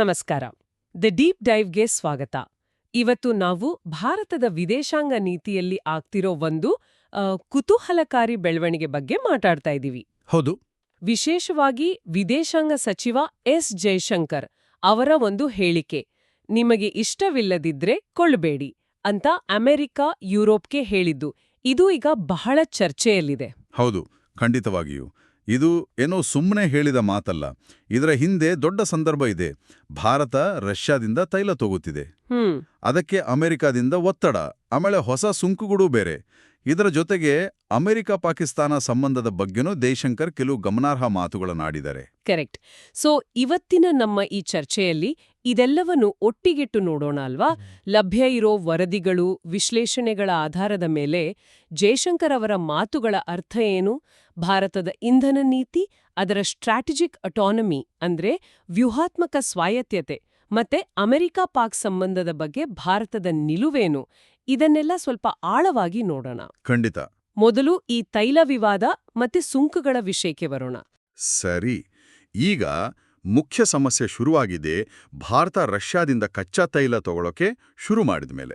ನಮಸ್ಕಾರ. The deep ಡೈವ್ಗೆ ಸ್ವಾಗತ. ಇವತ್ತು ನಾವು ಭಾರತದ ವಿದೇಶಾಂಗ ನೀತಿಯಲ್ಲಿ ಆಗ್ತಿರೋ ಒಂದು ಕುತೂಹಲಕಾರಿ ಬೆಳವಣಿಗೆ ಬಗ್ಗೆ ಮಾತಾಡ್ತಾ ಇದ್ದೀವಿ. ಹೌದು. ವಿಶೇಷವಾಗಿ ವಿದೇಶಾಂಗ ಸಚಿವ ಎಸ್ ಜೈಶಂಕರ್ ಅವರ ಒಂದು ಹೇಳಿಕೆ ನಿಮಗೆ ಇಷ್ಟವಿಲ್ಲದಿದ್ರೆ ಕೊಳ್ಳಬೇಡಿ ಅಂತ ಅಮೆರಿಕ ಯುರೋಪ್ಗೆ ಹೇಳಿದ್ದು. ಇದು ಈಗ ಬಹಳ ಚರ್ಚೆಯಲ್ಲಿದೆ. ಹೌದು ಖಂಡಿತವಾಗಿಯೂ. ಇದು ಏನೋ ಸುಮ್ಮನೆ ಹೇಳಿದ ಮಾತಲ್ಲ. ಇದರ ಹಿಂದೆ ದೊಡ್ಡ ಸಂದರ್ಭ ಇದೆ. ಭಾರತ ರಷ್ಯಾದಿಂದ ತೈಲ ತಗೋತಿದೆ ಅದಕ್ಕೆ ಅಮೆರಿಕಾದಿಂದ ಒತ್ತಡ. ಆಮೇಲೆ ಹೊಸ ಸುಂಕುಗಳು ಬೇರೆ. ಇದರ ಜೊತೆಗೆ ಅಮೆರಿಕ ಪಾಕಿಸ್ತಾನ ಸಂಬಂಧದ ಬಗ್ಗೆನೂ ದೇಶಂಕರ್ ಕೆಲವು ಗಮನಾರ್ಹ ಮಾತುಗಳನ್ನಾಡಿದ್ದಾರೆ. ಕರೆಕ್ಟ್. ಸೊ, ಇವತ್ತಿನ ನಮ್ಮ ಈ ಚರ್ಚೆಯಲ್ಲಿ ಇದೆಲ್ಲವನ್ನು ಒಟ್ಟಿಗಿಟ್ಟು ನೋಡೋಣ ಅಲ್ವಾ? ಲಭ್ಯ ಇರೋ ವರದಿಗಳು, ವಿಶ್ಲೇಷಣೆಗಳ ಆಧಾರದ ಮೇಲೆ ಜಯಶಂಕರ್ ಅವರ ಮಾತುಗಳ ಅರ್ಥ ಏನು? ಭಾರತದ ಇಂಧನ ನೀತಿ, ಅದರ ಸ್ಟ್ರಾಟಜಿಕ್ ಅಟಾನಮಿ ಅಂದ್ರೆ ವ್ಯೂಹಾತ್ಮಕ ಸ್ವಾಯತ್ತತೆ, ಮತ್ತೆ ಅಮೆರಿಕ ಪಾಕ್ ಸಂಬಂಧದ ಬಗ್ಗೆ ಭಾರತದ ನಿಲುವೇನು? ಇದನ್ನೆಲ್ಲ ಸ್ವಲ್ಪ ಆಳವಾಗಿ ನೋಡೋಣ. ಖಂಡಿತ. ಮೊದಲು ಈ ತೈಲ ವಿವಾದ ಮತ್ತೆ ಸುಂಕಗಳ ವಿಷಯಕ್ಕೆ ಬರೋಣ. ಸರಿ. ಈಗ ಮುಖ್ಯ ಸಮಸ್ಯೆ ಶುರುವಾಗಿದೆ. ಭಾರತ ರಷ್ಯಾದಿಂದ ಕಚ್ಚಾ ತೈಲ ತಗೊಳ್ಳೋಕೆ ಶುರು ಮಾಡಿದ ಮೇಲೆ.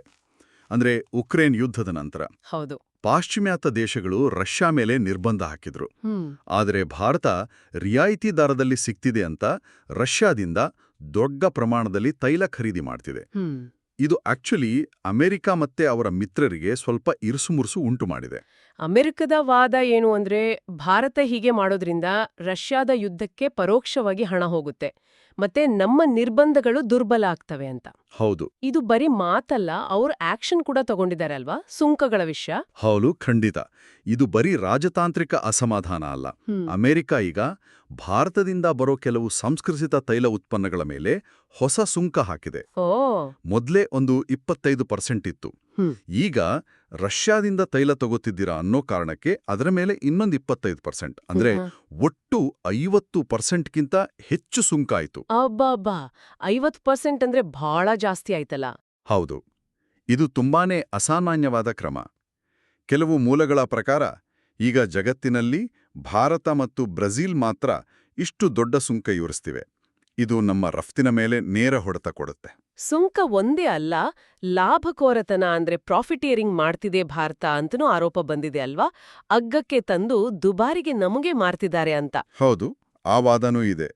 ಅಂದ್ರೆ ಉಕ್ರೇನ್ ಯುದ್ಧದ ನಂತರ. ಹೌದು. ಪಾಶ್ಚಿಮಾತ್ಯ ದೇಶಗಳು ರಷ್ಯಾ ಮೇಲೆ ನಿರ್ಬಂಧ ಹಾಕಿದ್ರು. ಆದರೆ ಭಾರತ ರಿಯಾಯಿತಿ ದರದಲ್ಲಿ ಸಿಗ್ತಿದೆ ಅಂತ ರಷ್ಯಾದಿಂದ ದೊಡ್ಡ ಪ್ರಮಾಣದಲ್ಲಿ ತೈಲ ಖರೀದಿ ಮಾಡ್ತಿದೆ. ಇದು ಆಕ್ಚುಲಿ ಅಮೆರಿಕ ಮತ್ತೆ ಅವರ ಮಿತ್ರರಿಗೆ ಸ್ವಲ್ಪ ಇರುಸುಮುರುಸು ಉಂಟು ಮಾಡಿದೆ. ಅಮೆರಿಕದ ವಾದ ಏನು ಅಂದ್ರೆ ಭಾರತ ಹೀಗೆ ಮಾಡೋದ್ರಿಂದ ರಷ್ಯಾದ ಯುದ್ಧಕ್ಕೆ ಪರೋಕ್ಷವಾಗಿ ಹಣ ಹೋಗುತ್ತೆ. ಮತ್ತೆ ನಮ್ಮ ನಿರ್ಬಂಧಗಳು ದುರ್ಬಲ ಆಗ್ತವೆ ಅಂತ. ಹೌದು. ಇದು ಬರೀ ಮಾತಲ್ಲ ಅವ್ರ ಆಕ್ಷನ್ ಕೂಡ ತಗೊಂಡಿದ್ದಾರೆ ಅಲ್ವಾ? ಸುಂಕಗಳ ವಿಷಯ. ಹೌದು ಖಂಡಿತ. ಇದು ಬರೀ ರಾಜತಾಂತ್ರಿಕ ಅಸಮಾಧಾನ ಅಲ್ಲ. ಅಮೆರಿಕ ಈಗ ಭಾರತದಿಂದ ಬರೋ ಕೆಲವು ಸಂಸ್ಕರಿಸಿದ ತೈಲ ಉತ್ಪನ್ನಗಳ ಮೇಲೆ ಹೊಸ ಸುಂಕ ಹಾಕಿದೆ. ಮೊದಲೇ ಒಂದು ಇಪ್ಪತ್ತೈದು ಪರ್ಸೆಂಟ್ ಇತ್ತು. ಈಗ ರಷ್ಯಾದಿಂದ ತೈಲ ತಗೋತಿದ್ದೀರಾ ಅನ್ನೋ ಕಾರಣಕ್ಕೆ ಅದರ ಮೇಲೆ ಇನ್ನೊಂದು ಇಪ್ಪತ್ತೈದು ಪರ್ಸೆಂಟ್. ಅಂದ್ರೆ. ಒಟ್ಟು ಐವತ್ತು ಪರ್ಸೆಂಟ್ಗಿಂತ ಹೆಚ್ಚು ಸುಂಕ ಆಯ್ತು. ಅಬ್ಬಾ ಐವತ್ ಪರ್ಸೆಂಟ್ ಅಂದ್ರೆ ಬಹಳ ಜಾಸ್ತಿ ಆಯ್ತಲ್ಲ. ಹೌದು. ಇದು ತುಂಬಾನೇ ಅಸಾಮಾನ್ಯವಾದ ಕ್ರಮ. ಕೆಲವು ಮೂಲಗಳ ಪ್ರಕಾರ ಈಗ ಜಗತ್ತಿನಲ್ಲಿ ಭಾರತ ಮತ್ತು ಬ್ರೆಜಿಲ್ ಮಾತ್ರ ಇಷ್ಟು ದೊಡ್ಡ ಸುಂಕ ಯೋರಿಸ್ತಿವೆ ಇದು ನಮ್ಮ ರಫ್ತಿನ ಮೇಲೆ ನೇರ ಹೊಡೆತ ಕೊಡುತ್ತೆ. ಸುಂಕ ಒಂದೇ ಅಲ್ಲ ಲಾಭಕೋರತನ ಅಂದ್ರೆ ಪ್ರಾಫಿಟಿಯರಿಂಗ್ ಮಾಡ್ತಿದೆ ಭಾರತ ಅಂತನೂ ಆರೋಪ ಬಂದಿದೆ ಅಲ್ವಾ? ಅಗ್ಗಕ್ಕೆ ತಂದು ದುಬಾರಿಗೆ ನಮಗೆ ಮಾರ್ತಿದ್ದಾರೆ ಅಂತ. ಹೌದು ಆ ವಾದನೂ ಇದೆ.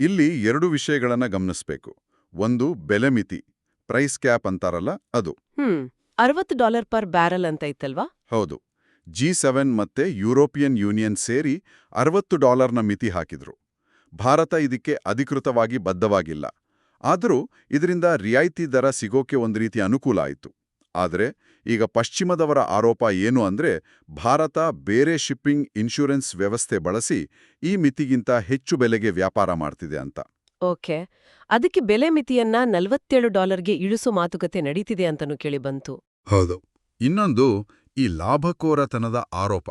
ಇಲ್ಲಿ ಎರಡು ವಿಷಯಗಳನ್ನ ಗಮನಿಸಬೇಕು. ಒಂದು ಬೆಲೆ ಮಿತಿ ಪ್ರೈಸ್ ಕ್ಯಾಪ್ ಅಂತಾರಲ್ಲ ಅದು. ಹ್ಮ್ ಅರವತ್ತು ಡಾಲರ್ ಪರ್ ಬ್ಯಾರಲ್ ಅಂತ ಇತ್ತಲ್ವಾ? ಹೌದು ಜಿ ಸೆವೆನ್ ಮತ್ತೆ ಯುರೋಪಿಯನ್ ಯೂನಿಯನ್ ಸೇರಿ ಅರವತ್ತು ಡಾಲರ್ನ ಮಿತಿ ಹಾಕಿದ್ರು. ಭಾರತ ಇದಕ್ಕೆ ಅಧಿಕೃತವಾಗಿ ಬದ್ಧವಾಗಿಲ್ಲ. ಆದರೂ ಇದರಿಂದ ರಿಯಾಯಿತಿ ದರ ಸಿಗೋಕೆ ಒಂದು ರೀತಿ ಅನುಕೂಲ ಆಯಿತು. ಆದರೆ ಈಗ ಪಶ್ಚಿಮದವರ ಆರೋಪ ಏನು ಅಂದ್ರೆ ಭಾರತ ಬೇರೆ ಶಿಪ್ಪಿಂಗ್ ಇನ್ಶೂರೆನ್ಸ್ ವ್ಯವಸ್ಥೆ ಬಳಸಿ ಈ ಮಿತಿಗಿಂತ ಹೆಚ್ಚು ಬೆಲೆಗೆ ವ್ಯಾಪಾರ ಮಾಡ್ತಿದೆ ಅಂತ. ಓಕೆ ಅದಕ್ಕೆ ಬೆಲೆ ಮಿತಿಯನ್ನ ನಲವತ್ತೇಳು ಡಾಲರ್ಗೆ ಇಳಿಸೋ ಮಾತುಕತೆ ನಡೀತಿದೆ ಅಂತನೂ ಕೇಳಿ ಬಂತು. ಹೌದು ಇನ್ನೊಂದು ಈ ಲಾಭಕೋರತನದ ಆರೋಪ.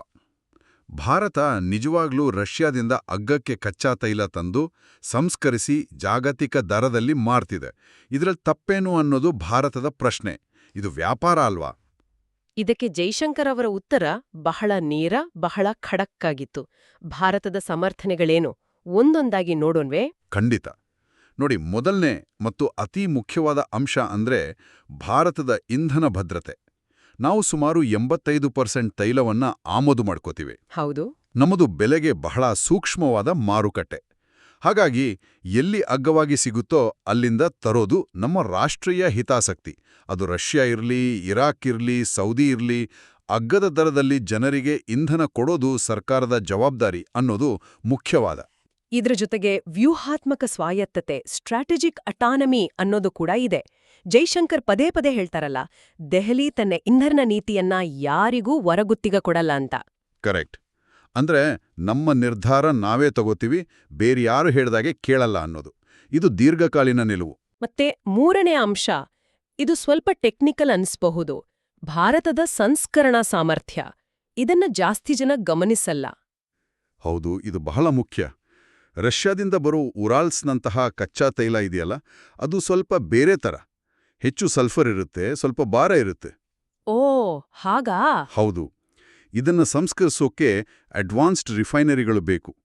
ಭಾರತ ನಿಜವಾಗ್ಲೂ ರಷ್ಯಾದಿಂದ ಅಗ್ಗಕ್ಕೆ ಕಚ್ಚಾ ತೈಲ ತಂದು ಸಂಸ್ಕರಿಸಿ ಜಾಗತಿಕ ದರದಲ್ಲಿ ಮಾರ್ತಿದೆ. ಇದರಲ್ಲಿ ತಪ್ಪೇನು ಅನ್ನೋದು ಭಾರತದ ಪ್ರಶ್ನೆ. ಇದು ವ್ಯಾಪಾರ ಅಲ್ವಾ? ಇದಕ್ಕೆ ಜೈಶಂಕರ್ ಅವರ ಉತ್ತರ ಬಹಳ ನೇರ ಬಹಳ ಖಡಕ್ಕಾಗಿತ್ತು. ಭಾರತದ ಸಮರ್ಥನೆಗಳೇನು? ಒಂದೊಂದಾಗಿ ನೋಡೋಣ್ವೇ? ಖಂಡಿತ. ನೋಡಿ ಮೊದಲನೇ ಮತ್ತು ಅತಿ ಮುಖ್ಯವಾದ ಅಂಶ ಅಂದ್ರೆ ಭಾರತದ ಇಂಧನ ಭದ್ರತೆ. ನಾವು ಸುಮಾರು ಎಂಬತ್ತೈದು ಪರ್ಸೆಂಟ್ ತೈಲವನ್ನ ಆಮದು ಮಾಡ್ಕೋತೀವಿ. ಹೌದು. ನಮ್ಮದು ಬೆಲೆಗೆ ಬಹಳ ಸೂಕ್ಷ್ಮವಾದ ಮಾರುಕಟ್ಟೆ. ಹಾಗಾಗಿ ಎಲ್ಲಿ ಅಗ್ಗವಾಗಿ ಸಿಗುತ್ತೋ ಅಲ್ಲಿಂದ ತರೋದು ನಮ್ಮ ರಾಷ್ಟ್ರೀಯ ಹಿತಾಸಕ್ತಿ. ಅದು ರಷ್ಯಾ ಇರಲಿ ಇರಾಕ್ ಇರಲಿ ಸೌದಿ ಇರಲಿ ಅಗ್ಗದ ದರದಲ್ಲಿ ಜನರಿಗೆ ಇಂಧನ ಕೊಡೋದು ಸರ್ಕಾರದ ಜವಾಬ್ದಾರಿ ಅನ್ನೋದು ಮುಖ್ಯವಾದ. ಇದ್ರ ಜೊತೆಗೆ ವ್ಯೂಹಾತ್ಮಕ ಸ್ವಾಯತ್ತತೆ ಸ್ಟ್ರಾಟಜಿಕ್ ಅಟಾನಮಿ ಅನ್ನೋದು ಕೂಡ ಇದೆ. ಜೈಶಂಕರ್ ಪದೇ ಪದೇ ಹೇಳ್ತಾರಲ್ಲ ದೆಹಲಿ ತನ್ನ ಇಂಧನ ನೀತಿಯನ್ನ ಯಾರಿಗೂ ಹೊರಗುತ್ತಿಗ ಕೊಡಲ್ಲ ಅಂತ. ಕರೆಕ್ಟ್. ಅಂದ್ರೆ ನಮ್ಮ ನಿರ್ಧಾರ ನಾವೇ ತಗೋತೀವಿ ಬೇರ್ಯಾರು ಹೇಳ್ದಾಗೆ ಕೇಳಲ್ಲ ಅನ್ನೋದು. ಇದು ದೀರ್ಘಕಾಲೀನ ನಿಲುವು. ಮತ್ತೆ ಮೂರನೇ ಅಂಶ ಇದು ಸ್ವಲ್ಪ ಟೆಕ್ನಿಕಲ್ ಅನ್ಸ್ಬಹುದು. ಭಾರತದ ಸಂಸ್ಕರಣಾ ಸಾಮರ್ಥ್ಯ ಇದನ್ನ ಜಾಸ್ತಿ ಜನ ಗಮನಿಸಲ್ಲ. ಹೌದು ಇದು ಬಹಳ ಮುಖ್ಯ. ರಷ್ಯಾದಿಂದ ಬರೋ ಉರಾಲ್ಸ್ನಂತಹ ಕಚ್ಚಾ ತೈಲ ಇದೆಯಲ್ಲ ಅದು ಸ್ವಲ್ಪ ಬೇರೆ ಥರ ಹೆಚ್ಚು ಸಲ್ಫರ್ ಇರುತ್ತೆ ಸ್ವಲ್ಪ ಭಾರ ಇರುತ್ತೆ. ಓ ಹಾಗಾ? ಹೌದು. ಇದನ್ನು ಸಂಸ್ಕರಿಸೋಕೆ ಅಡ್ವಾನ್ಸ್ಡ್ ರಿಫೈನರಿಗಳು ಬೇಕು.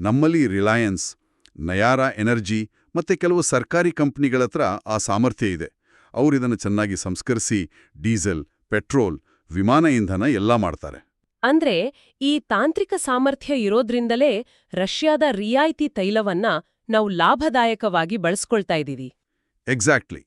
ನಮ್ಮಲ್ಲಿ ರಿಲಯನ್ಸ್ ನಯಾರಾ ಎನರ್ಜಿ ಮತ್ತೆ ಕೆಲವು ಸರ್ಕಾರಿ ಕಂಪ್ನಿಗಳ ಹತ್ರ ಆ ಸಾಮರ್ಥ್ಯ ಇದೆ. ಅವರು ಇದನ್ನು ಚೆನ್ನಾಗಿ ಸಂಸ್ಕರಿಸಿ ಡೀಸೆಲ್ ಪೆಟ್ರೋಲ್ ವಿಮಾನ ಇಂಧನ ಎಲ್ಲ ಮಾಡ್ತಾರೆ. ಅಂದ್ರೆ ಈ ತಾಂತ್ರಿಕ ಸಾಮರ್ಥ್ಯ ಇರೋದ್ರಿಂದಲೇ ರಷ್ಯಾದ ರಿಯಾಯಿತಿ ತೈಲವನ್ನ ನಾವು ಲಾಭದಾಯಕವಾಗಿ ಬಳಸ್ಕೊಳ್ತಾ ಇದ್ದೀವಿ. ಎಕ್ಸಾಕ್ಟ್ಲಿ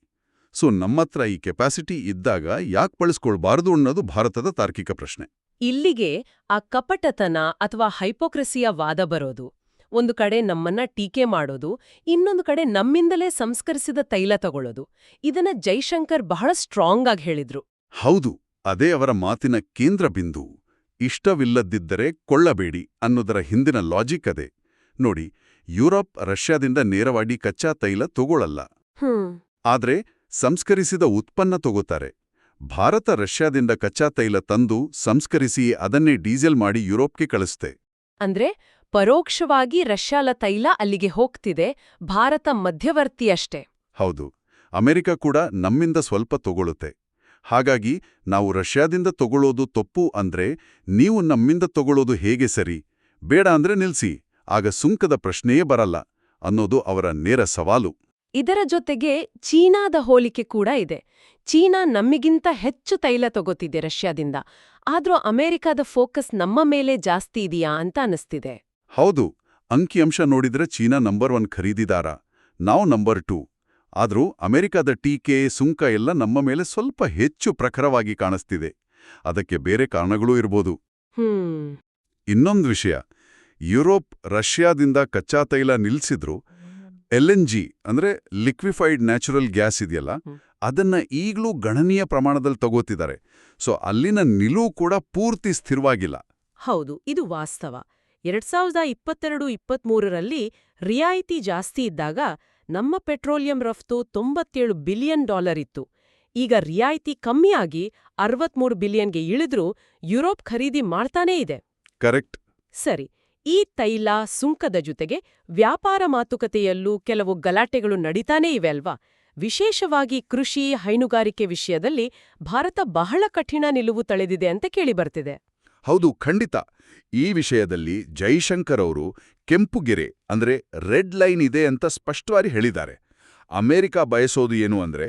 ಸೊ ನಮ್ಮತ್ರ ಈ ಕೆಪಾಸಿಟಿ ಇದ್ದಾಗ ಯಾಕೆ ಬಳಸ್ಕೊಳ್ಬಾರದು ಅನ್ನೋದು ಭಾರತದ ತಾರ್ಕಿಕ ಪ್ರಶ್ನೆ. ಇಲ್ಲಿಗೆ ಆ ಕಪಟತನ ಅಥವಾ ಹೈಪೋಕ್ರಸಿಯ ವಾದ ಬರೋದು. ಒಂದು ಕಡೆ ನಮ್ಮನ್ನ ಟೀಕೆ ಮಾಡೋದು ಇನ್ನೊಂದು ಕಡೆ ನಮ್ಮಿಂದಲೇ ಸಂಸ್ಕರಿಸಿದ ತೈಲ ತಗೊಳ್ಳೋದು. ಇದನ್ನ ಜೈಶಂಕರ್ ಬಹಳ ಸ್ಟ್ರಾಂಗ್ ಆಗಿ ಹೇಳಿದ್ರು. ಹೌದು ಅದೇ ಅವರ ಮಾತಿನ ಕೇಂದ್ರ ಬಿಂದು. ಇಷ್ಟವಿಲ್ಲದಿದ್ದರೆ ಕೊಳ್ಳಬೇಡಿ ಅನ್ನೋದರ ಹಿಂದಿನ ಲಾಜಿಕ್ ಅದೇ. ನೋಡಿ ಯುರೋಪ್ ರಷ್ಯಾದಿಂದ ನೇರವಾಗಿ ಕಚ್ಚಾ ತೈಲ ತಗೊಳ್ಳಲ್ಲ ಹ್ಮ್. ಆದ್ರೆ ಸಂಸ್ಕರಿಸಿದ ಉತ್ಪನ್ನ ತಗೋತಾರೆ. ಭಾರತ ರಷ್ಯಾದಿಂದ ಕಚ್ಚಾ ತೈಲ ತಂದು ಸಂಸ್ಕರಿಸಿ ಅದನ್ನೇ ಡೀಸೆಲ್ ಮಾಡಿ ಯುರೋಪ್ಗೆ ಕಳಿಸ್ತೆ. ಅಂದ್ರೆ ಪರೋಕ್ಷವಾಗಿ ರಷ್ಯಾಲ ತೈಲ ಅಲ್ಲಿಗೆ ಹೋಗ್ತಿದೆ ಭಾರತ ಮಧ್ಯವರ್ತಿಯಷ್ಟೇ ಹೌದು ಅಮೆರಿಕ ಕೂಡ ನಮ್ಮಿಂದ ಸ್ವಲ್ಪ ತಗೊಳುತ್ತೆ. ಹಾಗಾಗಿ ನಾವು ರಷ್ಯಾದಿಂದ ತಗೊಳ್ಳೋದು ತಪ್ಪು ಅಂದ್ರೆ ನೀವು ನಮ್ಮಿಂದ ತಗೊಳ್ಳೋದು ಹೇಗೆ ಸರಿ? ಬೇಡ ಅಂದ್ರೆ ನಿಲ್ಸಿ ಆಗ ಸುಂಕದ ಪ್ರಶ್ನೆಯೇ ಬರಲ್ಲ ಅನ್ನೋದು ಅವರ ನೇರ ಸವಾಲು. ಇದರ ಜೊತೆಗೆ ಚೀನಾದ ಹೋಲಿಕೆ ಕೂಡ ಇದೆ. ಚೀನಾ ನಮ್ಮಿಗಿಂತ ಹೆಚ್ಚು ತೈಲ ತಗೋತಿದೆ ರಷ್ಯಾದಿಂದ. ಆದ್ರೂ ಅಮೆರಿಕದ ಫೋಕಸ್ ನಮ್ಮ ಮೇಲೆ ಜಾಸ್ತಿ ಇದೆಯಾ ಅಂತ ಅನಿಸ್ತಿದೆ ಹೌದು ಅಂಕಿಅಂಶ ನೋಡಿದ್ರೆ ಚೀನಾ ನಂಬರ್ ಒನ್ ಖರೀದಿದಾರ. ನಾವು ನಂಬರ್ ಟೂ. ಆದ್ರೂ ಅಮೆರಿಕದ ಟೀಕೆ ಸುಂಕ ಎಲ್ಲ ನಮ್ಮ ಮೇಲೆ ಸ್ವಲ್ಪ ಹೆಚ್ಚು ಪ್ರಖರವಾಗಿ ಕಾಣಿಸ್ತಿದೆ. ಅದಕ್ಕೆ ಬೇರೆ ಕಾರಣಗಳೂ ಇರ್ಬೋದು. ಇನ್ನೊಂದು ವಿಷಯ. ಯುರೋಪ್ ರಷ್ಯಾದಿಂದ ಕಚ್ಚಾ ತೈಲ ನಿಲ್ಸಿದ್ರು ಎಲ್ ಎನ್ ಜಿ ಅಂದ್ರೆ ಲಿಕ್ವಿಫೈಡ್ ನ್ಯಾಚುರಲ್ ಗ್ಯಾಸ್ ಇದೆಯಲ್ಲ. ಅದನ್ನ ಈಗಲೂ ಗಣನೀಯ ಪ್ರಮಾಣದಲ್ಲಿ ತಗೋತಿದ್ದಾರೆ. ಸೊ ಅಲ್ಲಿನ ನಿಲುವು ಕೂಡ ಪೂರ್ತಿ ಸ್ಥಿರವಾಗಿಲ್ಲ. ಹೌದು ಇದು ವಾಸ್ತವ. ಎರಡ್ ಸಾವಿರದ ಇಪ್ಪತ್ತೆರಡು ಇಪ್ಪತ್ಮೂರರಲ್ಲಿ ರಿಯಾಯಿತಿ ಜಾಸ್ತಿ ಇದ್ದಾಗ ನಮ್ಮ ಪೆಟ್ರೋಲಿಯಂ ರಫ್ತು ತೊಂಬತ್ತೇಳು ಬಿಲಿಯನ್ ಡಾಲರ್ ಇತ್ತು. ಈಗ ರಿಯಾಯಿತಿ ಕಮ್ಮಿಯಾಗಿ ಅರವತ್ಮೂರು ಬಿಲಿಯನ್ಗೆ ಇಳಿದ್ರೂ ಯುರೋಪ್ ಖರೀದಿ ಮಾಡ್ತಾನೇ ಇದೆ. ಕರೆಕ್ಟ್. ಸರಿ ಈ ತೈಲ ಸುಂಕದ ಜೊತೆಗೆ ವ್ಯಾಪಾರ ಮಾತುಕತೆಯಲ್ಲೂ ಕೆಲವು ಗಲಾಟೆಗಳು ನಡೀತಾನೇ ಇವೆ ಅಲ್ವಾ? ವಿಶೇಷವಾಗಿ ಕೃಷಿ ಹೈನುಗಾರಿಕೆ ವಿಷಯದಲ್ಲಿ ಭಾರತ ಬಹಳ ಕಠಿಣ ನಿಲುವು ತಳೆದಿದೆ ಅಂತ ಕೇಳಿಬರ್ತಿದೆ. ಹೌದು ಖಂಡಿತ. ಈ ವಿಷಯದಲ್ಲಿ ಜೈಶಂಕರ್ ಅವರು ಕೆಂಪುಗೆರೆ ಅಂದ್ರೆ ರೆಡ್ ಲೈನ್ ಇದೆ ಅಂತ ಸ್ಪಷ್ಟವಾಗಿ ಹೇಳಿದ್ದಾರೆ. ಅಮೆರಿಕ ಬಯಸೋದು ಏನು ಅಂದ್ರೆ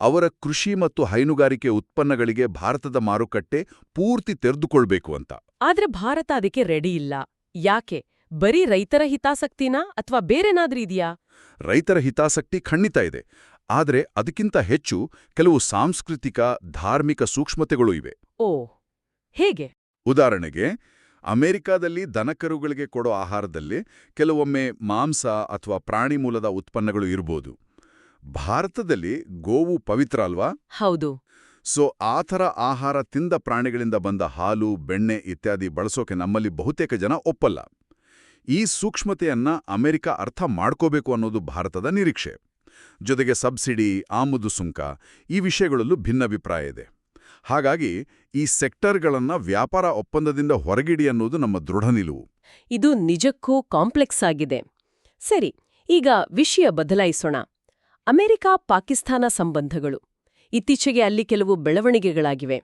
ಅವರ ಕೃಷಿ ಮತ್ತು ಹೈನುಗಾರಿಕೆ ಉತ್ಪನ್ನಗಳಿಗೆ ಭಾರತದ ಮಾರುಕಟ್ಟೆ ಪೂರ್ತಿ ತೆರೆದುಕೊಳ್ಬೇಕು ಅಂತ. ಆದ್ರೆ ಭಾರತ ಅದಕ್ಕೆ ರೆಡಿ ಇಲ್ಲ. ಯಾಕೆ? ಬರೀ ರೈತರ ಹಿತಾಸಕ್ತಿನಾ ಅಥವಾ ಬೇರೆನಾದ್ರೂ ಇದೆಯಾ? ರೈತರ ಹಿತಾಸಕ್ತಿ ಖಂಡಿತ ಇದೆ. ಆದರೆ ಅದಕ್ಕಿಂತ ಹೆಚ್ಚು ಕೆಲವು ಸಾಂಸ್ಕೃತಿಕ ಧಾರ್ಮಿಕ ಸೂಕ್ಷ್ಮತೆಗಳು ಇವೆ. ಓ ಹೇಗೆ? ಉದಾಹರಣೆಗೆ ಅಮೆರಿಕಾದಲ್ಲಿ ದನಕರುಗಳಿಗೆ ಕೊಡೋ ಆಹಾರದಲ್ಲಿ ಕೆಲವೊಮ್ಮೆ ಮಾಂಸ ಅಥವಾ ಪ್ರಾಣಿ ಮೂಲದ ಉತ್ಪನ್ನಗಳು ಇರ್ಬೋದು. ಭಾರತದಲ್ಲಿ ಗೋವು ಪವಿತ್ರ ಅಲ್ವಾ? ಹೌದು. ಸೊ ಆ ಥರ ಆಹಾರ ತಿಂದ ಪ್ರಾಣಿಗಳಿಂದ ಬಂದ ಹಾಲು, ಬೆಣ್ಣೆ ಇತ್ಯಾದಿ ಬಳಸೋಕೆ ನಮ್ಮಲ್ಲಿ ಬಹುತೇಕ ಜನ ಒಪ್ಪಲ್ಲ. ಈ ಸೂಕ್ಷ್ಮತೆಯನ್ನ ಅಮೆರಿಕ ಅರ್ಥ ಮಾಡ್ಕೋಬೇಕು ಅನ್ನೋದು ಭಾರತದ ನಿರೀಕ್ಷೆ. ಜೊತೆಗೆ ಸಬ್ಸಿಡಿ, ಆಮದು ಸುಂಕ ಈ ವಿಷಯಗಳಲ್ಲೂ ಭಿನ್ನಾಭಿಪ್ರಾಯ ಇದೆ. ಹಾಗಾಗಿ ಈ ಸೆಕ್ಟರ್ಗಳನ್ನ ವ್ಯಾಪಾರ ಒಪ್ಪಂದದಿಂದ ಹೊರಗಿಡಿ ಅನ್ನೋದು ನಮ್ಮ ದೃಢ ನಿಲುವು. ಇದು ನಿಜಕ್ಕೂ ಕಾಂಪ್ಲೆಕ್ಸ್ ಆಗಿದೆ. ಸರಿ, ಈಗ ವಿಷಯ ಬದಲಾಯಿಸೋಣ. ಅಮೆರಿಕ ಪಾಕಿಸ್ತಾನ ಸಂಬಂಧಗಳು. ಇತ್ತೀಚೆಗೆ ಅಲ್ಲಿ ಕೆಲವು ಬೆಳವಣಿಗೆಗಳಾಗಿವೆ.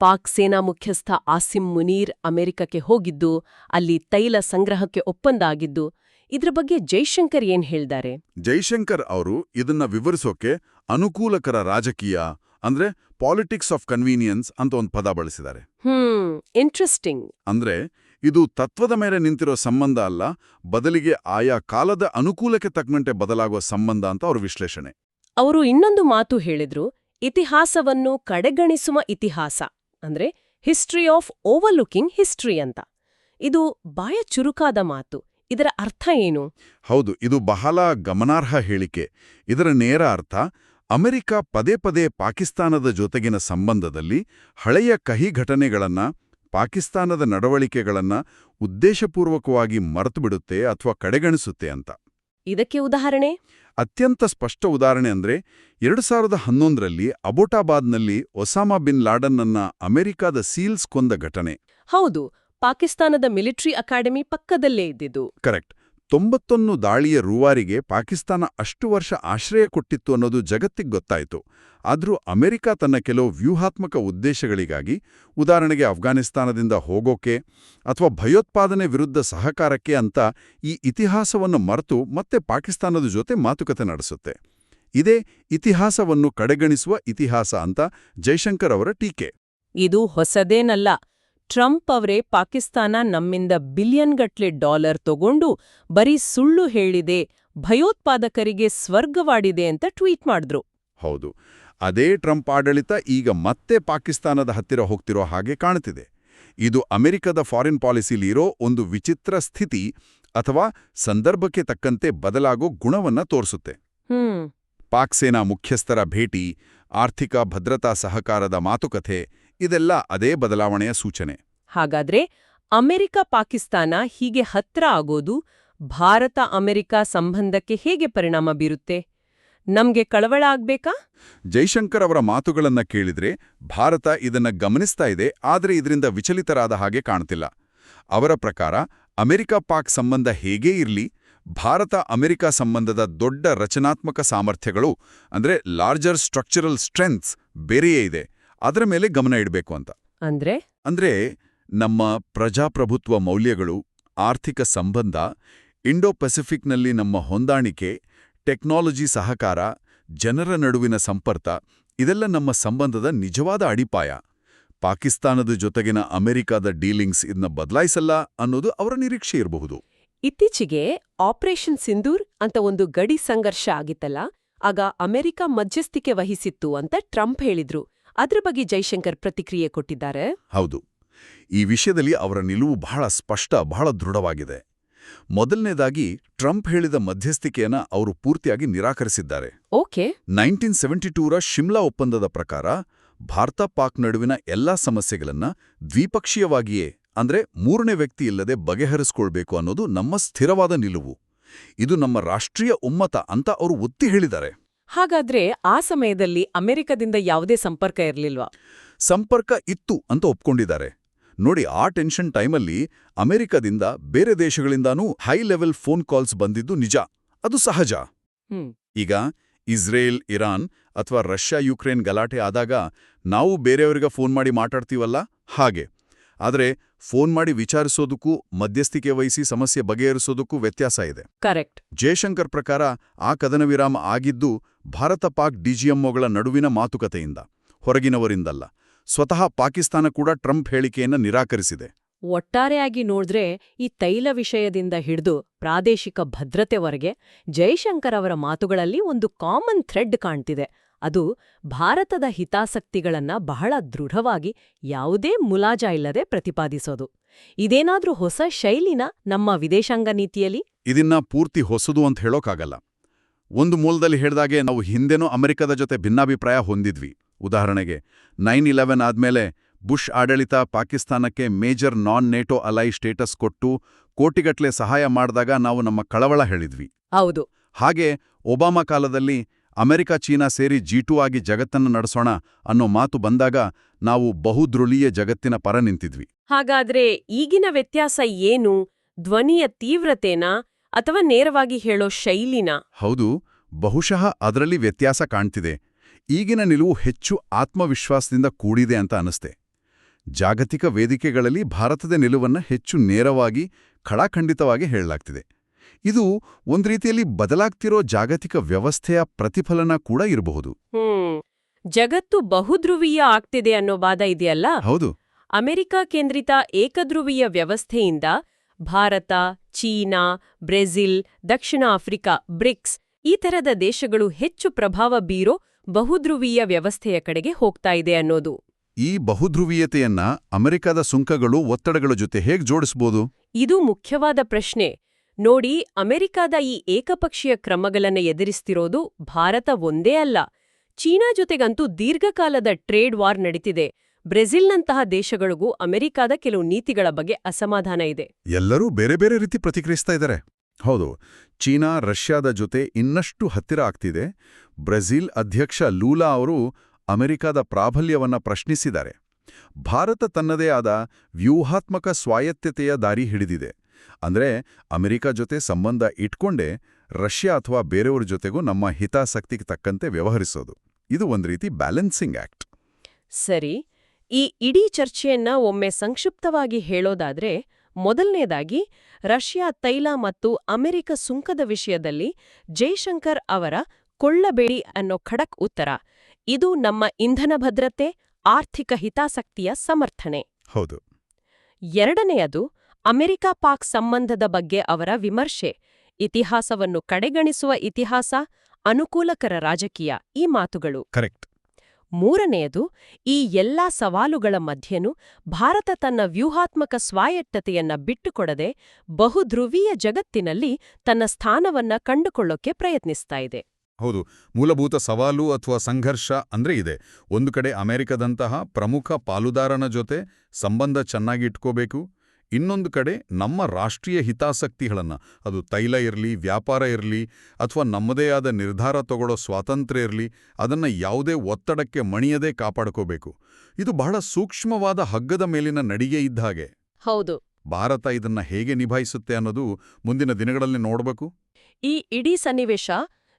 ಪಾಕ್ ಸೇನಾ ಮುಖ್ಯಸ್ಥ ಆಸಿಂ ಮುನೀರ್ ಅಮೆರಿಕಕ್ಕೆ ಹೋಗಿದ್ದು ಅಲ್ಲಿ ತೈಲ ಸಂಗ್ರಹಕ್ಕೆ ಒಪ್ಪಂದ ಆಗಿದ್ದು ಇದ್ರ ಬಗ್ಗೆ ಜೈಶಂಕರ್ ಏನ್ ಹೇಳ್ತಾರೆ ಜೈಶಂಕರ್ ಅವರು ಇದನ್ನ ವಿವರಿಸೋಕೆ ಅನುಕೂಲಕರ ರಾಜಕೀಯ ಅಂದ್ರೆ ಪಾಲಿಟಿಕ್ಸ್ ಆಫ್ ಕನ್ವೀನಿಯನ್ಸ್ ಅಂತ ಒಂದು ಪದ ಬಳಸಿದ್ದಾರೆ ಹ್ಮ್ ಇಂಟ್ರೆಸ್ಟಿಂಗ್. ಅಂದ್ರೆ ಇದು ತತ್ವದ ಮೇಲೆ ನಿಂತಿರೋ ಸಂಬಂಧ ಅಲ್ಲ ಬದಲಿಗೆ ಆಯಾ ಕಾಲದ ಅನುಕೂಲಕ್ಕೆ ತಕ್ಕಂತೆ ಬದಲಾಗುವ ಸಂಬಂಧ ಅಂತ ಅವರು ವಿಶ್ಲೇಷಣೆ. ಅವರು ಇನ್ನೊಂದು ಮಾತು ಹೇಳಿದ್ರು ಇತಿಹಾಸವನ್ನು ಕಡೆಗಣಿಸುವ ಇತಿಹಾಸ ಅಂದ್ರೆ ಹಿಸ್ಟ್ರಿ ಆಫ್ ಓವರ್ಲುಕಿಂಗ್ ಹಿಸ್ಟ್ರಿ ಅಂತ. ಇದು ಬಾಯ ಚುರುಕಾದ ಮಾತು. ಇದರ ಅರ್ಥ ಏನು? ಹೌದು ಇದು ಬಹಳ ಗಮನಾರ್ಹ ಹೇಳಿಕೆ. ಇದರ ನೇರ ಅರ್ಥ ಅಮೆರಿಕ ಪದೇ ಪದೇ ಪಾಕಿಸ್ತಾನದ ಜೊತೆಗಿನ ಸಂಬಂಧದಲ್ಲಿ ಹಳೆಯ ಕಹಿ ಘಟನೆಗಳನ್ನ ಪಾಕಿಸ್ತಾನದ ನಡವಳಿಕೆಗಳನ್ನ ಉದ್ದೇಶಪೂರ್ವಕವಾಗಿ ಮರೆತುಬಿಡುತ್ತೆ ಅಥವಾ ಕಡೆಗಣಿಸುತ್ತೆ ಅಂತ. ಇದಕ್ಕೆ ಉದಾಹರಣೆ? ಅತ್ಯಂತ ಸ್ಪಷ್ಟ ಉದಾಹರಣೆ ಅಂದ್ರೆ ಎರಡು ಸಾವಿರದ ಹನ್ನೊಂದರಲ್ಲಿ ಅಬೋಟಾಬಾದ್ನಲ್ಲಿ ಒಸಾಮಾ ಬಿನ್ ಲಾಡನ್ನನ್ನ ಅಮೆರಿಕಾದ ಸೀಲ್ಸ್ ಕೊಂದ ಘಟನೆ. ಹೌದು ಪಾಕಿಸ್ತಾನದ ಮಿಲಿಟರಿ ಅಕಾಡೆಮಿ ಪಕ್ಕದಲ್ಲೇ ಇದ್ದಿದ್ದು. ಕರೆಕ್ಟ್. ತೊಂಬತ್ತೊಂದು ದಾಳಿಯ ರೂವಾರಿಗೆ ಪಾಕಿಸ್ತಾನ ಅಷ್ಟು ವರ್ಷ ಆಶ್ರಯ ಕೊಟ್ಟಿತ್ತು ಅನ್ನೋದು ಜಗತ್ತಿಗೆ ಗೊತ್ತಾಯಿತು. ಆದರೂ ಅಮೆರಿಕ ತನ್ನ ಕೆಲವು ವ್ಯೂಹಾತ್ಮಕ ಉದ್ದೇಶಗಳಿಗಾಗಿ ಉದಾಹರಣೆಗೆ ಅಫ್ಘಾನಿಸ್ತಾನದಿಂದ ಹೋಗೋಕೆ ಅಥವಾ ಭಯೋತ್ಪಾದನೆ ವಿರುದ್ಧ ಸಹಕಾರಕ್ಕೆ ಅಂತ ಈ ಇತಿಹಾಸವನ್ನು ಮರೆತು ಮತ್ತೆ ಪಾಕಿಸ್ತಾನದ ಜೊತೆ ಮಾತುಕತೆ ನಡೆಸುತ್ತೆ. ಇದೇ ಇತಿಹಾಸವನ್ನು ಕಡೆಗಣಿಸುವ ಇತಿಹಾಸ ಅಂತ ಜೈಶಂಕರ್ ಅವರ ಟೀಕೆ. ಇದು ಹೊಸದೇನಲ್ಲ. ಟ್ರಂಪ್ ಅವರೇ ಪಾಕಿಸ್ತಾನ ನಮ್ಮಿಂದ ಬಿಲಿಯನ್ಗಟ್ಲೆ ಡಾಲರ್ ತಗೊಂಡು ಬರೀ ಸುಳ್ಳು ಹೇಳಿದೆ ಭಯೋತ್ಪಾದಕರಿಗೆ ಸ್ವರ್ಗವಾಡಿದೆ ಅಂತ ಟ್ವೀಟ್ ಮಾಡಿದ್ರು. ಹೌದು ಅದೇ ಟ್ರಂಪ್ ಆಡಳಿತ ಈಗ ಮತ್ತೆ ಪಾಕಿಸ್ತಾನದ ಹತ್ತಿರ ಹೋಗ್ತಿರೋ ಹಾಗೆ ಕಾಣ್ತಿದೆ. ಇದು ಅಮೆರಿಕದ ಫಾರಿನ್ ಪಾಲಿಸಿಲಿರೋ ಒಂದು ವಿಚಿತ್ರ ಸ್ಥಿತಿ ಅಥವಾ ಸಂದರ್ಭಕ್ಕೆ ತಕ್ಕಂತೆ ಬದಲಾಗೋ ಗುಣವನ್ನ ತೋರಿಸುತ್ತೆ. ಪಾಕ್ ಸೇನಾ ಮುಖ್ಯಸ್ಥರ ಭೇಟಿ ಆರ್ಥಿಕ ಭದ್ರತಾ ಸಹಕಾರದ ಮಾತುಕತೆ ಇದೆಲ್ಲ ಅದೇ ಬದಲಾವಣೆಯ ಸೂಚನೆ. ಹಾಗಾದ್ರೆ ಅಮೆರಿಕ ಪಾಕಿಸ್ತಾನ ಹೀಗೆ ಹತ್ರ ಆಗೋದು ಭಾರತ ಅಮೆರಿಕ ಸಂಬಂಧಕ್ಕೆ ಹೇಗೆ ಪರಿಣಾಮ ಬೀರುತ್ತೆ? ನಮ್ಗೆ ಕಳವಳ ಆಗ್ಬೇಕಾ? ಜೈಶಂಕರ್ ಅವರ ಮಾತುಗಳನ್ನ ಕೇಳಿದ್ರೆ ಭಾರತ ಇದನ್ನ ಗಮನಿಸ್ತಾ ಇದೆ ಆದರೆ ಇದರಿಂದ ವಿಚಲಿತರಾದ ಹಾಗೆ ಕಾಣ್ತಿಲ್ಲ. ಅವರ ಪ್ರಕಾರ ಅಮೆರಿಕ ಪಾಕ್ ಸಂಬಂಧ ಹೇಗೇ ಇರ್ಲಿ ಭಾರತ ಅಮೆರಿಕ ಸಂಬಂಧದ ದೊಡ್ಡ ರಚನಾತ್ಮಕ ಸಾಮರ್ಥ್ಯಗಳು ಅಂದ್ರೆ ಲಾರ್ಜರ್ ಸ್ಟ್ರಕ್ಚರಲ್ ಸ್ಟ್ರೆಂಥ್ಸ್ ಬೇರೆಯೇ ಇದೆ. ಅದರ ಮೇಲೆ ಗಮನ ಇಡಬೇಕು ಅಂತ. ಅಂದ್ರೆ? ಅಂದ್ರೆ ನಮ್ಮ ಪ್ರಜಾಪ್ರಭುತ್ವ ಮೌಲ್ಯಗಳು ಆರ್ಥಿಕ ಸಂಬಂಧ ಇಂಡೋ ಪೆಸಿಫಿಕ್ನಲ್ಲಿ ನಮ್ಮ ಹೊಂದಾಣಿಕೆ ಟೆಕ್ನಾಲಜಿ ಸಹಕಾರ ಜನರ ನಡುವಿನ ಸಂಪರ್ಕ ಇದೆಲ್ಲ ನಮ್ಮ ಸಂಬಂಧದ ನಿಜವಾದ ಅಡಿಪಾಯ. ಪಾಕಿಸ್ತಾನದ ಜೊತೆಗಿನ ಅಮೆರಿಕಾದ ಡೀಲಿಂಗ್ಸ್ ಇದನ್ನ ಬದಲಾಯಿಸಲ್ಲ ಅನ್ನೋದು ಅವರ ನಿರೀಕ್ಷೆ ಇರಬಹುದು. ಇತ್ತೀಚೆಗೆ ಆಪರೇಷನ್ ಸಿಂಧೂರ್ ಅಂತ ಒಂದು ಗಡಿ ಸಂಘರ್ಷ ಆಗಿತ್ತಲ್ಲ ಆಗ ಅಮೆರಿಕ ಮಧ್ಯಸ್ಥಿಕೆ ವಹಿಸಿತ್ತು ಅಂತ ಟ್ರಂಪ್ ಹೇಳಿದ್ರು. ಅದ್ರ ಬಗ್ಗೆ ಜೈಶಂಕರ್ ಪ್ರತಿಕ್ರಿಯೆ ಕೊಟ್ಟಿದ್ದಾರೆ. ಹೌದು. ಈ ವಿಷಯದಲ್ಲಿ ಅವರ ನಿಲುವು ಬಹಳ ಸ್ಪಷ್ಟ ಬಹಳ ದೃಢವಾಗಿದೆ. ಮೊದಲನೇದಾಗಿ ಟ್ರಂಪ್ ಹೇಳಿದ ಮಧ್ಯಸ್ಥಿಕೆಯನ್ನ ಅವರು ಪೂರ್ತಿಯಾಗಿ ನಿರಾಕರಿಸಿದ್ದಾರೆ. ಓಕೆ. ನೈನ್ಟೀನ್ ಸೆವೆಂಟಿ ಟೂರ ಶಿಮ್ಲಾ ಒಪ್ಪಂದದ ಪ್ರಕಾರ ಭಾರತ ಪಾಕ್ ನಡುವಿನ ಎಲ್ಲಾ ಸಮಸ್ಯೆಗಳನ್ನ ದ್ವಿಪಕ್ಷೀಯವಾಗಿಯೇ ಅಂದ್ರೆ ಮೂರನೇ ವ್ಯಕ್ತಿ ಇಲ್ಲದೆ ಬಗೆಹರಿಸ್ಕೊಳ್ಬೇಕು ಅನ್ನೋದು ನಮ್ಮ ಸ್ಥಿರವಾದ ನಿಲುವು. ಇದು ನಮ್ಮ ರಾಷ್ಟ್ರೀಯ ಉಮ್ಮತ ಅಂತ ಅವರು ಒತ್ತಿ ಹೇಳಿದ್ದಾರೆ. ಹಾಗಾದ್ರೆ ಆ ಸಮಯದಲ್ಲಿ ಅಮೆರಿಕದಿಂದ ಯಾವುದೇ ಸಂಪರ್ಕ ಇರಲಿಲ್ವಾ? ಸಂಪರ್ಕ ಇತ್ತು ಅಂತ ಒಪ್ಕೊಂಡಿದ್ದಾರೆ. ನೋಡಿ ಆ ಟೆನ್ಷನ್ ಟೈಮಲ್ಲಿ ಅಮೆರಿಕದಿಂದ ಬೇರೆ ದೇಶಗಳಿಂದಾನೂ ಹೈ ಲೆವೆಲ್ ಫೋನ್ ಕಾಲ್ಸ್ ಬಂದಿದ್ದು ನಿಜ. ಅದು ಸಹಜ. ಈಗ ಇಸ್ರೇಲ್ ಇರಾನ್ ಅಥವಾ ರಷ್ಯಾ ಯುಕ್ರೇನ್ ಗಲಾಟೆ ಆದಾಗ ನಾವು ಬೇರೆಯವರಿಗೆ ಫೋನ್ ಮಾಡಿ ಮಾತಾಡ್ತೀವಲ್ಲ? ಹಾಗೆ. ಆದರೆ ಫೋನ್ ಮಾಡಿ ವಿಚಾರಿಸೋದಕ್ಕೂ ಮಧ್ಯಸ್ಥಿಕೆ ವಹಿಸಿ ಸಮಸ್ಯೆ ಬಗೆಹರಿಸೋದಕ್ಕೂ ವ್ಯತ್ಯಾಸ ಇದೆ. ಕರೆಕ್ಟ್. ಜಯಶಂಕರ್ ಪ್ರಕಾರ ಆ ಕದನ ವಿರಾಮ ಆಗಿದ್ದು ಭಾರತ ಪಾಕ್ ಡಿಜಿಎಂಒಗಳ ನಡುವಿನ ಮಾತುಕತೆಯಿಂದ ಹೊರಗಿನವರಿಂದಲ್ಲ ಸ್ವತಃ ಪಾಕಿಸ್ತಾನ ಕೂಡ ಟ್ರಂಪ್ ಹೇಳಿಕೆಯನ್ನ ನಿರಾಕರಿಸಿದೆ. ಒಟ್ಟಾರೆಯಾಗಿ ನೋಡಿದ್ರೆ ಈ ತೈಲ ವಿಷಯದಿಂದ ಹಿಡಿದು ಪ್ರಾದೇಶಿಕ ಭದ್ರತೆವರೆಗೆ ಜೈಶಂಕರ್ ಅವರ ಮಾತುಗಳಲ್ಲಿ ಒಂದು ಕಾಮನ್ ಥ್ರೆಡ್ ಕಾಣ್ತಿದೆ. ಅದು ಭಾರತದ ಹಿತಾಸಕ್ತಿಗಳನ್ನ ಬಹಳ ದೃಢವಾಗಿ ಯಾವುದೇ ಮುಲಾಜ ಇಲ್ಲದೆ ಪ್ರತಿಪಾದಿಸೋದು. ಇದೇನಾದ್ರೂ ಹೊಸ ಶೈಲಿನ ನಮ್ಮ ವಿದೇಶಾಂಗ ನೀತಿಯಲ್ಲಿ? ಇದನ್ನ ಪೂರ್ತಿ ಹೊಸದು ಅಂತ ಹೇಳೋಕ್ಕಾಗಲ್ಲ ಒಂದು ಮೂಲದಲ್ಲಿ ಹೇಳಿದಾಗೆ ನಾವು ಹಿಂದೆನೂ ಅಮೆರಿಕದ ಜೊತೆ ಭಿನ್ನಾಭಿಪ್ರಾಯ ಹೊಂದಿದ್ವಿ. ಉದಾಹರಣೆಗೆ ನೈನ್ ಇಲೆವೆನ್ ಆದ್ಮೇಲೆ ಬುಷ್ ಆಡಳಿತ ಪಾಕಿಸ್ತಾನಕ್ಕೆ ಮೇಜರ್ ನಾನ್ ನೇಟೋ ಅಲೈ ಸ್ಟೇಟಸ್ ಕೊಟ್ಟು ಕೋಟಿಗಟ್ಲೆ ಸಹಾಯ ಮಾಡಿದಾಗ ನಾವು ನಮ್ಮ ಕಳವಳ ಹೇಳಿದ್ವಿ. ಹೌದು. ಹಾಗೆ ಒಬಾಮಾ ಕಾಲದಲ್ಲಿ ಅಮೆರಿಕ ಚೀನಾ ಸೇರಿ ಜೀಟು ಆಗಿ ಜಗತ್ತನ್ನು ನಡೆಸೋಣ ಅನ್ನೋ ಮಾತು ಬಂದಾಗ ನಾವು ಬಹುದ್ರುಳೀಯ ಜಗತ್ತಿನ ಪರ ನಿಂತಿದ್ವಿ. ಹಾಗಾದ್ರೆ ಈಗಿನ ವ್ಯತ್ಯಾಸ ಏನು? ಧ್ವನಿಯ ತೀವ್ರತೆನಾ? ಅಥವಾ ನೇರವಾಗಿ ಹೇಳೋ ಶೈಲಿನ? ಹೌದು ಬಹುಶಃ ಅದರಲ್ಲಿ ವ್ಯತ್ಯಾಸ ಕಾಣ್ತಿದೆ. ಈಗಿನ ನಿಲುವು ಹೆಚ್ಚು ಆತ್ಮವಿಶ್ವಾಸದಿಂದ ಕೂಡಿದೆ ಅಂತ ಅನಿಸ್ತೆ ಜಾಗತಿಕ ವೇದಿಕೆಗಳಲ್ಲಿ ಭಾರತದ ನಿಲುವನ್ನ ಹೆಚ್ಚು ನೇರವಾಗಿ ಖಡಾಖಂಡಿತವಾಗಿ ಹೇಳಲಾಗ್ತಿದೆ. ಇದು ಒಂದ್ ರೀತಿಯಲ್ಲಿ ಬದಲಾಗ್ತಿರೋ ಜಾಗತಿಕ ವ್ಯವಸ್ಥೆಯ ಪ್ರತಿಫಲನ ಕೂಡ ಇರಬಹುದು. ಜಗತ್ತು ಬಹುಧ್ರುವೀಯ ಆಗ್ತಿದೆ ಅನ್ನೋ ವಾದ ಇದೆಯಲ್ಲ? ಹೌದು. ಅಮೆರಿಕ ಕೇಂದ್ರಿತ ಏಕಧ್ರುವೀಯ ವ್ಯವಸ್ಥೆಯಿಂದ ಭಾರತ ಚೀನಾ ಬ್ರೆಜಿಲ್ ದಕ್ಷಿಣ ಆಫ್ರಿಕಾ ಬ್ರಿಕ್ಸ್ ಈ ತರದ ದೇಶಗಳು ಹೆಚ್ಚು ಪ್ರಭಾವ ಬೀರೋ ಬಹುಧ್ರುವೀಯ ವ್ಯವಸ್ಥೆಯ ಕಡೆಗೆ ಹೋಗ್ತಾ ಇದೆ ಅನ್ನೋದು. ಈ ಬಹುಧ್ರುವೀಯತೆಯನ್ನ ಅಮೆರಿಕದ ಸುಂಕಗಳು ಒತ್ತಡಗಳ ಜೊತೆ ಹೇಗೆ ಜೋಡಿಸಬಹುದು ಇದು ಮುಖ್ಯವಾದ ಪ್ರಶ್ನೆ. ನೋಡಿ ಅಮೆರಿಕದ ಈ ಏಕಪಕ್ಷೀಯ ಕ್ರಮಗಳನ್ನ ಎದುರಿಸ್ತಿರೋದು ಭಾರತ ಒಂದೇ ಅಲ್ಲ. ಚೀನಾ ಜೊತೆಗಂತೂ ದೀರ್ಘಕಾಲದ ಟ್ರೇಡ್ ವಾರ್ ನಡೀತಿದೆ. ಬ್ರೆಜಿಲ್ನಂತಹ ದೇಶಗಳಿಗೂ ಅಮೆರಿಕಾದ ಕೆಲವು ನೀತಿಗಳ ಬಗ್ಗೆ ಅಸಮಾಧಾನ ಇದೆ. ಎಲ್ಲರೂ ಬೇರೆ ಬೇರೆ ರೀತಿ ಪ್ರತಿಕ್ರಿಯಿಸ್ತಾ ಇದ್ದಾರೆ. ಹೌದು ಚೀನಾ ರಷ್ಯಾದ ಜೊತೆ ಇನ್ನಷ್ಟು ಹತ್ತಿರ ಆಗ್ತಿದೆ. ಬ್ರೆಜಿಲ್ ಅಧ್ಯಕ್ಷ ಲೂಲಾ ಅವರು ಅಮೆರಿಕಾದ ಪ್ರಾಬಲ್ಯವನ್ನ ಪ್ರಶ್ನಿಸಿದ್ದಾರೆ. ಭಾರತ ತನ್ನದೇ ಆದ ವ್ಯೂಹಾತ್ಮಕ ಸ್ವಾಯತ್ತತೆಯ ದಾರಿ ಹಿಡಿದಿದೆ. ಅಂದ್ರೆ ಅಮೆರಿಕ ಜೊತೆ ಸಂಬಂಧ ಇಟ್ಕೊಂಡೇ ರಷ್ಯಾ ಅಥವಾ ಬೇರೆಯವ್ರ ಜೊತೆಗೂ ನಮ್ಮ ಹಿತಾಸಕ್ತಿಗೆ ತಕ್ಕಂತೆ ವ್ಯವಹರಿಸೋದು. ಇದು ಒಂದು ರೀತಿ ಬ್ಯಾಲೆನ್ಸಿಂಗ್ ಆಕ್ಟ್. ಸರಿ ಈ ಇಡೀ ಚರ್ಚೆಯನ್ನ ಒಮ್ಮೆ ಸಂಕ್ಷಿಪ್ತವಾಗಿ ಹೇಳೋದಾದ್ರೆ ಮೊದಲನೇದಾಗಿ ರಷ್ಯಾ ತೈಲ ಮತ್ತು ಅಮೆರಿಕ ಸುಂಕದ ವಿಷಯದಲ್ಲಿ ಜೈಶಂಕರ್ ಅವರ ಕೊಳ್ಳಬೇಡಿ ಅನ್ನೋ ಖಡಕ್ ಉತ್ತರ. ಇದು ನಮ್ಮ ಇಂಧನ ಭದ್ರತೆ ಆರ್ಥಿಕ ಹಿತಾಸಕ್ತಿಯ ಸಮರ್ಥನೆ. ಹೌದು. ಎರಡನೆಯದು ಅಮೆರಿಕ ಪಾಕ್ ಸಂಬಂಧದ ಬಗ್ಗೆ ಅವರ ವಿಮರ್ಶೆ. ಇತಿಹಾಸವನ್ನು ಕಡೆಗಣಿಸುವ ಇತಿಹಾಸ ಅನುಕೂಲಕರ ರಾಜಕೀಯ ಈ ಮಾತುಗಳು. ಕರೆಕ್ಟ್. ಮೂರನೆಯದು, ಈ ಎಲ್ಲಾ ಸವಾಲುಗಳ ಮಧ್ಯೆನೂ ಭಾರತ ತನ್ನ ವ್ಯೂಹಾತ್ಮಕ ಸ್ವಾಯತ್ತತೆಯನ್ನ ಬಿಟ್ಟುಕೊಡದೆ ಬಹುಧ್ರುವೀಯ ಜಗತ್ತಿನಲ್ಲಿ ತನ್ನ ಸ್ಥಾನವನ್ನ ಕಂಡುಕೊಳ್ಳೋಕೆ ಪ್ರಯತ್ನಿಸ್ತಾ ಇದೆ. ಹೌದು, ಮೂಲಭೂತ ಸವಾಲು ಅಥವಾ ಸಂಘರ್ಷ ಅಂದ್ರೆ ಇದೆ. ಒಂದು ಕಡೆ ಅಮೆರಿಕದಂತಹ ಪ್ರಮುಖ ಪಾಲುದಾರನ ಜೊತೆ ಸಂಬಂಧ ಚೆನ್ನಾಗಿ ಇಟ್ಕೋಬೇಕು ಇನ್ನೊಂದು ಕಡೆ ನಮ್ಮ ರಾಷ್ಟ್ರೀಯ ಹಿತಾಸಕ್ತಿಗಳನ್ನು ಅದು ತೈಲ ಇರಲಿ ವ್ಯಾಪಾರ ಇರಲಿ ಅಥವಾ ನಮ್ಮದೇ ಆದ ನಿರ್ಧಾರ ತಗೊಳ್ಳೋ ಸ್ವಾತಂತ್ರ್ಯ ಇರಲಿ ಅದನ್ನ ಯಾವುದೇ ಒತ್ತಡಕ್ಕೆ ಮಣಿಯದೇ ಕಾಪಾಡ್ಕೋಬೇಕು. ಇದು ಬಹಳ ಸೂಕ್ಷ್ಮವಾದ ಹಗ್ಗದ ಮೇಲಿನ ನಡಿಗೆ ಇದ್ದ ಹಾಗೆ. ಹೌದು. ಭಾರತ ಇದನ್ನ ಹೇಗೆ ನಿಭಾಯಿಸುತ್ತೆ ಅನ್ನೋದು ಮುಂದಿನ ದಿನಗಳಲ್ಲಿ ನೋಡಬೇಕು. ಈ ಇಡೀ ಸನ್ನಿವೇಶ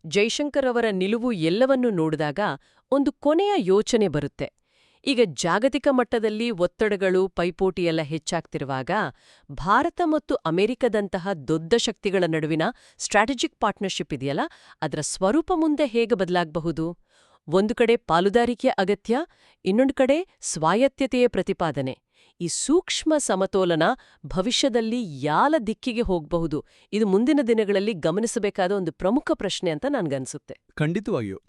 ಜೈಶಂಕರ್ ಅವರ ನಿಲುವು ಎಲ್ಲವನ್ನೂ ನೋಡಿದಾಗ ಒಂದು ಕೊನೆಯ ಯೋಚನೆ ಬರುತ್ತೆ. ಈಗ ಜಾಗತಿಕ ಮಟ್ಟದಲ್ಲಿ ಒತ್ತಡಗಳು ಪೈಪೋಟಿಯೆಲ್ಲ ಹೆಚ್ಚಾಗ್ತಿರುವಾಗ ಭಾರತ ಮತ್ತು ಅಮೆರಿಕದಂತಹ ದೊಡ್ಡ ಶಕ್ತಿಗಳ ನಡುವಿನ ಸ್ಟ್ರಾಟಜಿಕ್ ಪಾರ್ಟ್ನರ್ಶಿಪ್ ಇದೆಯಲ್ಲ? ಅದರ ಸ್ವರೂಪ ಮುಂದೆ ಹೇಗೆ ಬದಲಾಗಬಹುದು? ಒಂದು ಕಡೆ ಪಾಲುದಾರಿಕೆಯ ಅಗತ್ಯ, ಇನ್ನೊಂದು ಕಡೆ ಸ್ವಾಯತ್ತತೆಯ ಪ್ರತಿಪಾದನೆ. ಈ ಸೂಕ್ಷ್ಮ ಸಮತೋಲನ ಭವಿಷ್ಯದಲ್ಲಿ ಯಾಲ ದಿಕ್ಕಿಗೆ ಹೋಗಬಹುದು. ಇದು ಮುಂದಿನ ದಿನಗಳಲ್ಲಿ ಗಮನಿಸಬೇಕಾದ ಒಂದು ಪ್ರಮುಖ ಪ್ರಶ್ನೆ ಅಂತ ನನ್ಗನ್ಸುತ್ತೆ. ಖಂಡಿತವಾಗಿಯೂ.